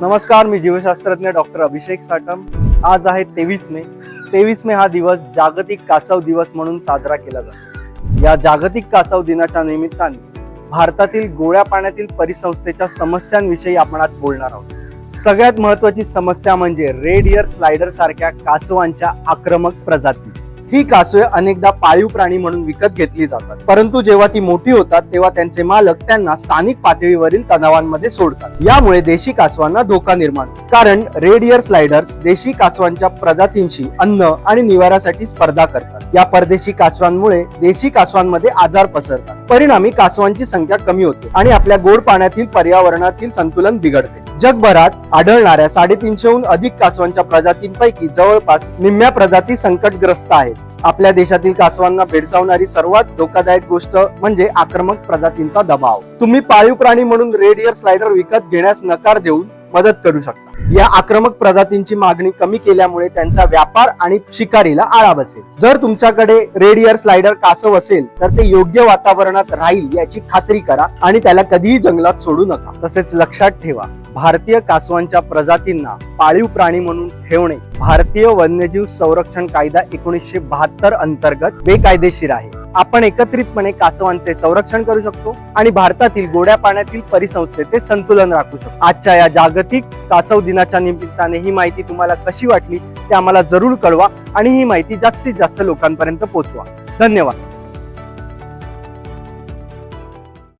नमस्कार मी जीवशास्त्रज्ञ डॉक्टर अभिषेक साटम आज आहे तेवीस मे. तेवीस मे हा दिवस जागतिक कासव दिवस म्हणून साजरा केला जातो. या जागतिक कासव दिनाच्या निमित्ताने भारतातील गोड्या पाण्यातील परिसंस्थेच्या समस्यांविषयी आपण आज बोलणार आहोत. सगळ्यात महत्वाची समस्या म्हणजे रेड इयर स्लायडर सारख्या कासवांच्या आक्रमक प्रजाती. ही कासवे अनेकदा पाळीव प्राणी म्हणून विकत घेतली जातात. परंतु जेव्हा ती मोठी होतात तेव्हा त्यांचे मालक त्यांना स्थानिक पातळीवरील तणावांमध्ये सोडतात. यामुळे देशी कासवांना धोका निर्माण कारण रेडियर स्लायडर्स देशी कासवांच्या प्रजातींशी अन्न आणि निवाऱ्यासाठी स्पर्धा करतात. या परदेशी कासवांमुळे देशी कासवांमध्ये आजार पसरतात. परिणामी कासवांची संख्या कमी होते आणि आपल्या गोड पाण्यातील पर्यावरणातील संतुलन बिघडते. जगभरात आढळणाऱ्या साडेतीनशेहून अधिक कासवांच्या प्रजातींपैकी जवळपास निम्म्या प्रजाती संकटग्रस्त आहेत. आपल्या देशातील कासवांना भेडसावणारी सर्वात धोकादायक गोष्ट म्हणजे आक्रमक प्रजातींचा दबाव. तुम्ही पाळीव प्राणी म्हणून रेड इयर स्लायडर विकत घेण्यास नकार देऊन मदत करू शकता. या आक्रमक प्रजातींची मागणी कमी केल्यामुळे त्यांचा व्यापार आणि शिकारीला आळा बसेल. जर तुमच्याकडे रेड इयर स्लायडर कासव असेल तर ते योग्य वातावरणात राहील याची खात्री करा आणि त्याला कधीही जंगलात सोडू नका. तसेच लक्षात ठेवा भारतीय कासवांच्या प्रजातींना पाळीव प्राणी म्हणून ठेवणे भारतीय वन्यजीव संरक्षण कायदा एकोणीसशे बहात्तर अंतर्गत बेकायदेशीर आहे. आपण एकत्रितपणे कासवांचे संरक्षण करू शकतो आणि भारतातील गोड्या पाण्यातील परिसंस्थेचे संतुलन राखू शकतो. आजच्या या जागतिक कासव दिनाच्या निमित्ताने ही माहिती तुम्हाला कशी वाटली ते आम्हाला जरूर कळवा आणि ही माहिती जास्तीत जास्त लोकांपर्यंत पोहोचवा धन्यवाद.